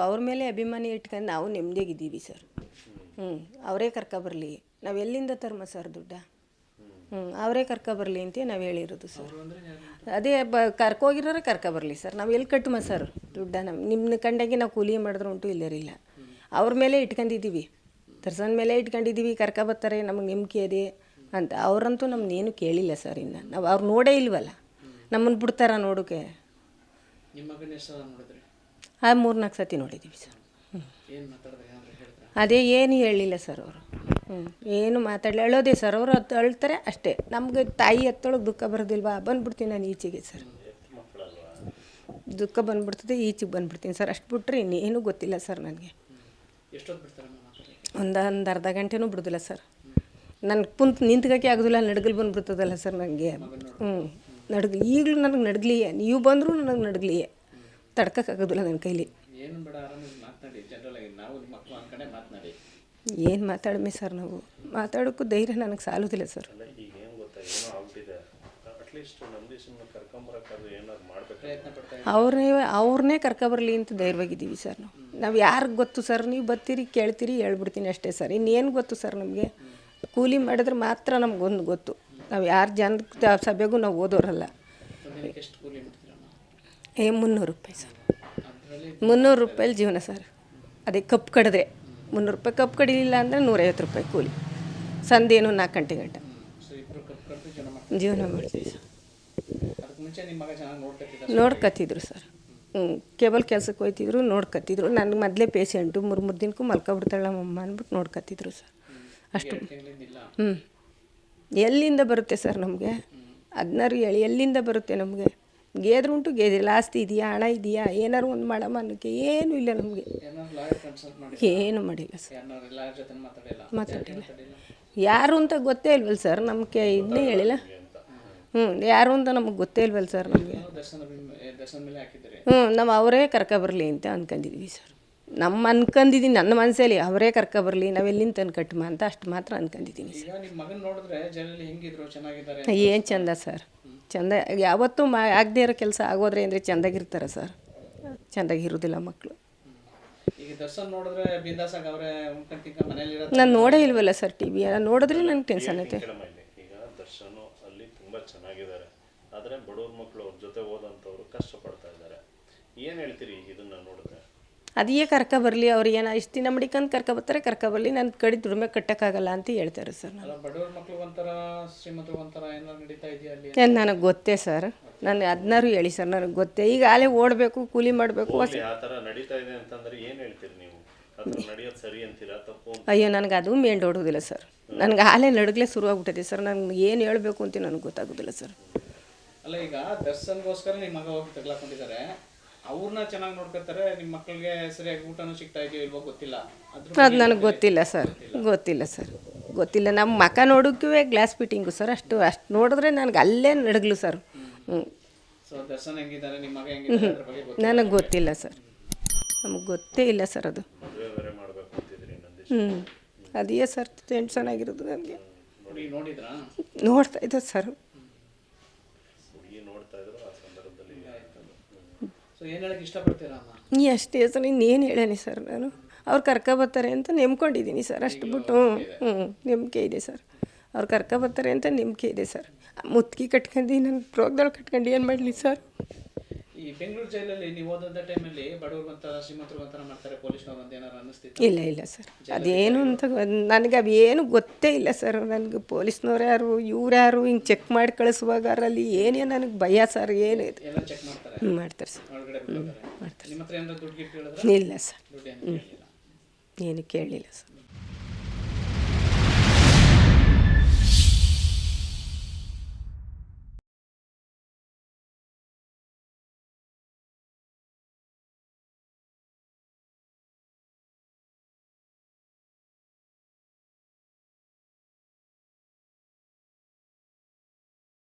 ಅವ್ರ ಮೇಲೆ ಅಭಿಮಾನಿ ಇಟ್ಕೊಂಡು ನಾವು ನೆಮ್ಮದಿಯಾಗಿದ್ದೀವಿ ಸರ್. ಹ್ಞೂ ಅವರೇ ಕರ್ಕೊಬರ್ಲಿ ನಾವು ಎಲ್ಲಿಂದ ತರ್ಮ ಸರ್ ದುಡ್ಡ? ಹ್ಞೂ ಅವರೇ ಕರ್ಕೊಬರ್ಲಿ ಅಂತ ನಾವು ಹೇಳಿರೋದು ಸರ್. ಅದೇ ಬ ಕರ್ಕೋಗಿರೋರೆ ಕರ್ಕೊಬರಲಿ ಸರ್. ನಾವು ಎಲ್ಲಿ ಕಟ್ಟುಮ ಸರ್ ದುಡ್ಡ ನಮ್ಮ ನಿಮ್ಮ ಕಂಡಾಗೆ ನಾವು ಕೂಲಿ ಮಾಡಿದ್ರು ಉಂಟು ಇಲ್ಲರಿಲ್ಲ ಅವ್ರ ಮೇಲೆ ಇಟ್ಕೊಂಡಿದ್ದೀವಿ. ದರ್ಸನ್ ಮೇಲೆ ಇಟ್ಕೊಂಡಿದ್ದೀವಿ ಕರ್ಕೊಬರ್ತಾರೆ ನಮಗೆ ನಂಬಿಕೆ ಇದೆ ಅಂತ. ಅವರಂತೂ ನಮ್ಮನ್ನೇನು ಕೇಳಿಲ್ಲ ಸರ್ ಇನ್ನು. ನಾವು ಅವ್ರು ನೋಡೇ ಇಲ್ವಲ್ಲ. ನಮ್ಮನ್ನು ಬಿಡ್ತಾರ ನೋಡೋಕೆ ನಿಮ್ಮ ಆ ಮೂರು ನಾಲ್ಕು ಸತಿ ನೋಡಿದ್ದೀವಿ ಸರ್. ಅದೇ ಏನು ಹೇಳಲಿಲ್ಲ ಸರ್ ಅವರು. ಹ್ಞೂ ಏನು ಮಾತಾಡಲಿ ಅಳೋದೇ ಸರ್ ಅವರು ಅದು ಅಳ್ತಾರೆ ಅಷ್ಟೇ. ನಮಗೆ ತಾಯಿ ಹತ್ತೊಳಗೆ ದುಃಖ ಬರೋದಿಲ್ವಾ? ಬಂದ್ಬಿಡ್ತೀನಿ ನಾನು ಈಚೆಗೆ ಸರ್. ದುಃಖ ಬಂದ್ಬಿಡ್ತದೆ, ಈಚೆಗೆ ಬಂದ್ಬಿಡ್ತೀನಿ ಸರ್. ಅಷ್ಟು ಬಿಟ್ಟರೆ ಇನ್ನೇನು ಗೊತ್ತಿಲ್ಲ ಸರ್ ನನಗೆ. ಒಂದು ಒಂದು ಅರ್ಧ ಗಂಟೆನೂ ಬಿಡೋದಿಲ್ಲ ಸರ್. ನನಗೆ ಕುಂತು ನಿಂತ್ಕೋಕೆ ಆಗೋದಿಲ್ಲ, ನಡ್ಗಲ್ ಬಂದ್ಬಿಡ್ತದಲ್ಲ ಸರ್ ನನಗೆ ಹ್ಞೂ ನಡ್ಗಲಿ ಈಗಲೂ ನನಗೆ ನಡ್ಗಲಿಯೇ. ನೀವು ಬಂದರೂ ನನಗೆ ನಡ್ಗಲಿಯೇ. ತಡ್ಕೋಕ್ಕಾಗೋದಿಲ್ಲ ನನ್ನ ಕೈಲಿ. ಏನು ಮಾತಾಡಮೆ ಸರ್ ನಾವು? ಮಾತಾಡೋಕ್ಕೂ ಧೈರ್ಯ ನನಗೆ ಸಾಲೋದಿಲ್ಲ ಸರ್. ಅವ್ರನ್ನೇ ಅವ್ರನ್ನೇ ಕರ್ಕೊಬರ್ಲಿ ಅಂತ ಧೈರ್ಯವಾಗಿದ್ದೀವಿ ಸರ್ ನಾವು. ನಾವು ಯಾರಿಗೆ ಗೊತ್ತು ಸರ್? ನೀವು ಬರ್ತೀರಿ ಕೇಳ್ತೀರಿ ಹೇಳ್ಬಿಡ್ತೀನಿ ಅಷ್ಟೇ ಸರ್. ಇನ್ನೇನು ಗೊತ್ತು ಸರ್ ನಮಗೆ? ಕೂಲಿ ಮಾಡಿದ್ರೆ ಮಾತ್ರ ನಮಗೊಂದು ಗೊತ್ತು. ನಾವು ಯಾರು ಜನ ಸಭೆಗೂ ನಾವು ಓದೋರಲ್ಲ ದಿನಕ್ಕೆ ಎಷ್ಟು ಕೂಲಿ ಮಾಡ್ತೀರಮ್ಮ ಏ, ಮುನ್ನೂರು ರೂಪಾಯಿ ಸರ್. ಮುನ್ನೂರು ರೂಪಾಯಲ್ಲಿ ಜೀವನ ಸರ್. ಅದೇ ಕಪ್ ಕಡಿದ್ರೆ. ಮುನ್ನೂರು ರೂಪಾಯಿ ಕಪ್ ಕಡಿಲಿಲ್ಲ ಅಂದರೆ ನೂರೈವತ್ತು ರೂಪಾಯಿ ಕೂಲಿ. ಸಂದೇನು ನಾಲ್ಕು ಗಂಟೆ ಗಂಟ. ಜೀವನ ಮಾಡ್ತೀವಿ ಸರ್. ನೋಡ್ಕತ್ತಿದ್ರು ಸರ್. ಹ್ಞೂ ಕೇಬಲ್ ಕೆಲಸಕ್ಕೆ ಹೋಯ್ತಿದ್ರು, ನೋಡ್ಕತ್ತಿದ್ರು. ನನಗೆ ಮೊದಲೇ ಪೇಷಂಟು ಮೂರು ಮೂರು ದಿನಕ್ಕೂ ಮಲ್ಕೊಬಿಡ್ತಾಳೆ ನಮ್ಮಮ್ಮ ಅಂದ್ಬಿಟ್ಟು ನೋಡ್ಕತ್ತಿದ್ರು ಸರ್. ಅಷ್ಟು. ಹ್ಞೂ ಎಲ್ಲಿಂದ ಬರುತ್ತೆ ಸರ್ ನಮಗೆ? ಹದಿನಾರು ಹೇಳಿ, ಎಲ್ಲಿಂದ ಬರುತ್ತೆ ನಮಗೆ? ಗೇದ್ರು ಉಂಟು ಗೇದಿಲ್ಲ ಆಸ್ತಿ ಇದೆಯಾ ಹಣ ಇದೆಯಾ? ಏನಾರು ಒಂದು ಮಾಡಮ್ಮ ಅನ್ನೋಕ್ಕೆ ಏನೂ ಇಲ್ಲ ನಮಗೆ. ಏನು ಮಾಡಿಲ್ಲ ಸರ್. ಮಾತಾಡಿಲ್ಲ? ಯಾರು ಅಂತ ಗೊತ್ತೇ ಇಲ್ವಲ್ಲ ಸರ್ ನಮಗೆ ಇದನ್ನೇ ಹೇಳಿಲ್ಲ. ಹ್ಞೂ ಯಾರು ಅಂತ ನಮಗೆ ಗೊತ್ತೇ ಇಲ್ವಲ್ಲ ಸರ್ ನಮಗೆ. ಹ್ಞೂ ನಾವು ಅವರೇ ಕರ್ಕೊಬರ್ಲಿ ಅಂತ ಅಂದ್ಕೊಂಡಿದ್ವಿ ಸರ್. ನಮ್ಮ ಅನ್ಕೊಂಡಿದ್ದೀನಿ ನನ್ನ ಮನಸ್ಸಲ್ಲಿ ಅವರೇ ಕರ್ಕೊಬರ್ಲಿ ನಾವು ಎಲ್ಲಿಂದ ತಂದು ಕಟ್ಟುಮ ಅಂತ ಅಷ್ಟು ಮಾತ್ರ ಅನ್ಕೊಂಡಿದ್ದೀನಿ ಈಗ ನಿಮ್ಮ ಮಗನ ನೋಡಿದ್ರೆ ಜನರಲ್ಲಿ ಹೆಂಗಿದ್ರು ಚೆನ್ನಾಗಿದ್ದಾರೆ? ಸರ್ ಏನು ಚಂದ ಸರ್. ಚಂದ ಯಾವತ್ತೂ ಮಾ ಆಗದೇ ಇರೋ ಕೆಲಸ ಆಗೋದ್ರೆ ಅಂದರೆ ಚೆಂದಾಗಿರ್ತಾರೆ ಸರ್. ಚೆಂದಾಗಿರೋದಿಲ್ಲ ಮಕ್ಕಳು ಈಗ ದರ್ಶನ್ ನೋಡಿದ್ರೆ ಬಿಂದಾಸಾಗ ಅವರೇ ಉಂಕಂತಿಕ ಮನೇಲಿ ಇರೋದು ನಾನು ನೋಡೇ ಇಲ್ವಲ್ಲ ಸರ್ ಟಿ ವಿ ನೋಡಿದ್ರೆ ನನಗೆ ಟೆನ್ಷನ್ ಐತೆ. ಕೇಳಮ್ಮ ಈಗ ದರ್ಶನ್ ಅಲ್ಲಿ ತುಂಬಾ ಚೆನ್ನಾಗಿದ್ದಾರೆ. ಆದ್ರೆ ಬಡವ್ರ ಮಕ್ಕಳು ಅವ್ರ ಜೊತೆ ಓದಂಥವ್ರು ಕಷ್ಟಪಡ್ತಾ ಇದ್ದಾರೆ. ಏನು ಹೇಳ್ತೀರಿ ಇದನ್ನ ನೋಡಿದ್ರೆ? ಅದೇ ಬರಲಿ ಅವ್ರು ಏನೋ ಇಷ್ಟು ದಿನ ಮಡಿಕಂದು ಕರ್ಕ ಬರಲಿ ನನ್ನ ಕಡೆ ದುಡಿಮೆ ಕಟ್ಟೋಕ್ಕಾಗಲ್ಲ ಅಂತ ಹೇಳ್ತಾರೆ ಸರ್ ಅಲ್ಲ ಬಡವ್ರ ಮಕ್ಳು ಒಂಥರ ಶ್ರೀಮಂತರು ಒಂಥರ ಏನಾರು ನಡೀತಾ ಇದೆಯಾ ಅಲ್ಲಿ? ನಾನು ನನಗೆ ಗೊತ್ತೇ ಸರ್ ನಾನು ಹದಿನಾರು ಹೇಳಿ ಸರ್ ನನಗೆ ಗೊತ್ತೇ. ಈಗ ಆಲೇ ಓಡಬೇಕು ಕೂಲಿ ಮಾಡಬೇಕು ಹೋಗ್ಲಿ ಆ ತರ ನಡೀತಾ ಇದೆ ಅಂತಂದ್ರೆ ಏನ್ ಹೇಳ್ತೀರಿ ನೀವು? ಅದ್ರ ನಡೆಯೋದು ಸರಿ ಅಂತೀರಾ? ತಪ್ಪು ಅಂತ ಅಯ್ಯೋ ನನಗೆ ಅದು ಮೇಂಡ್ ಓಡೋದಿಲ್ಲ ಸರ್. ನನಗೆ ಆಲೇ ನಡುಗಲೇ ಶುರುವಾಗ್ಬಿಟ್ಟಿದೆ ಸರ್ ನನಗೆ ಏನು ಹೇಳಬೇಕು ಅಂತ ನನಗೆ ಗೊತ್ತಾಗೋದಿಲ್ಲ ಸರ್. ಅಲ್ಲ ಈಗ ದರ್ಶನಗೋಸ್ಕರ ನಿಮ್ಮ ಮಗ ಹೋಗಿ ತಗ್ಲಾಕೊಂಡಿದ್ದಾರೆ. ಅವ್ರನ್ನ ಚೆನ್ನಾಗಿ ನೋಡ್ಕೊತಾರೆ ನಿಮ್ಮ ಮಕ್ಕಳಿಗೆ ಸರಿಯಾಗಿ ಊಟನೂ ಸಿಗ್ತಾ ಇದೆಯೋ ಇಲ್ವೋ ಗೊತ್ತಿಲ್ಲ. ಅದ್ರ ಅದು ನನಗೆ ಗೊತ್ತಿಲ್ಲ ಸರ್. ಗೊತ್ತಿಲ್ಲ. ಸರ್. ಗೊತ್ತಿಲ್ಲ. ನಮ್ಮ ಮಕ ನೋಡೋಕ್ಕೂ ಗ್ಲಾಸ್ ಫಿಟ್ಟಿಂಗು ಸರ್. ಅಷ್ಟು ಅಷ್ಟು ನೋಡಿದ್ರೆ ನನಗೆ ಅಲ್ಲೇ ನಡಗಲು ಸರ್. ಹ್ಞೂ ಸೊ ದರ್ಶನ್ ಹೆಂಗಿದ್ದಾರೆ ನಿಮ್ಮ ಮಗ ಹೆಂಗಿದ್ದಾರೆ ಅದ್ರ ಬಗ್ಗೆ ಗೊತ್ತಿಲ್ಲ. ನನಗೆ ಗೊತ್ತಿಲ್ಲ ಸರ್. ನಮಗೆ ಗೊತ್ತೇ ಇಲ್ಲ ಸರ್ ಅದು. ಹ್ಞೂ ಅದೇ ಸರ್ ಟೆನ್ಷನ್ ಆಗಿರೋದು ನನಗೆ. ನೋಡಿ ನೋಡಿದ್ರಾ? ನೋಡ್ತಾ ಇದ್ದೆ ಸರ್. ಅಷ್ಟೇ ಸರ್ ಇನ್ನೇನು ಹೇಳೇನಿ ಸರ್ ನಾನು? ಅವ್ರು ಕರ್ಕೊಬರ್ತಾರೆ ಅಂತ ನೆಮ್ಕೊಂಡಿದ್ದೀನಿ ಸರ್ ಅಷ್ಟು ಬಿಟ್ಟು. ಹ್ಞೂ ಹ್ಞೂ ನಂಬಿಕೆ ಇದೆ ಸರ್ ಅವ್ರು ಕರ್ಕೊಬರ್ತಾರೆ ಅಂತ ನಂಬಿಕೆ ಇದೆ ಸರ್ ಮುತ್ಕಿ ಕಟ್ಕೊಂಡು ನನ್ನ ಪ್ರೋಗ್ದೊಳಗೆ ಕಟ್ಕೊಂಡು ಏನು ಮಾಡಲಿ ಸರ್ ಈ ಬೆಂಗಳೂರು ಜೈಲಲ್ಲಿ ನೀವು ಓದಂಥ ಟೈಮಲ್ಲಿ ಬಡವರು ಒಂಥರ ಶ್ರೀಮಂತರು ಒಂಥರ ಮಾಡ್ತಾರೆ ಪೊಲೀಸ್ನವ್ರು ಅಂತ ಏನಾರು ಅನ್ನಿಸ್ತಿತ್ತು? ಇಲ್ಲ ಇಲ್ಲ ಸರ್ ಅದೇನು ಅಂತ ನನಗೆ ಅವು ಏನು ಗೊತ್ತೇ ಇಲ್ಲ ಸರ್ ನನಗೆ ಪೊಲೀಸ್ನವ್ರು ಯಾರು ಇವ್ರು ಯಾರು ಹಿಂಗೆ ಚೆಕ್ ಮಾಡಿ ಕಳಿಸುವಾಗ ಅಲ್ಲಿ ಏನೇ ನನಗೆ ಭಯ ಸರ್ ಏನು ಇದು. ಎಲ್ಲ ಚೆಕ್ ಮಾಡ್ತಾರೆ? ಹ್ಞೂ ಮಾಡ್ತಾರೆ ಸರ್ ಒಳಗಡೆ ಬಿಡ್ತಾರೆ ನಿಮ್ಮ ಹತ್ರ ಏನಾದ್ರು ದುಡ್ಡು ಗಿಟ್ಟು ಹೇಳಿದ್ರೆ? ಇಲ್ಲ ಸರ್ ದುಡ್ಡು ಏನೂ ಕೇಳಿಲ್ಲ? ಏನು ಕೇಳಲಿಲ್ಲ ಸರ್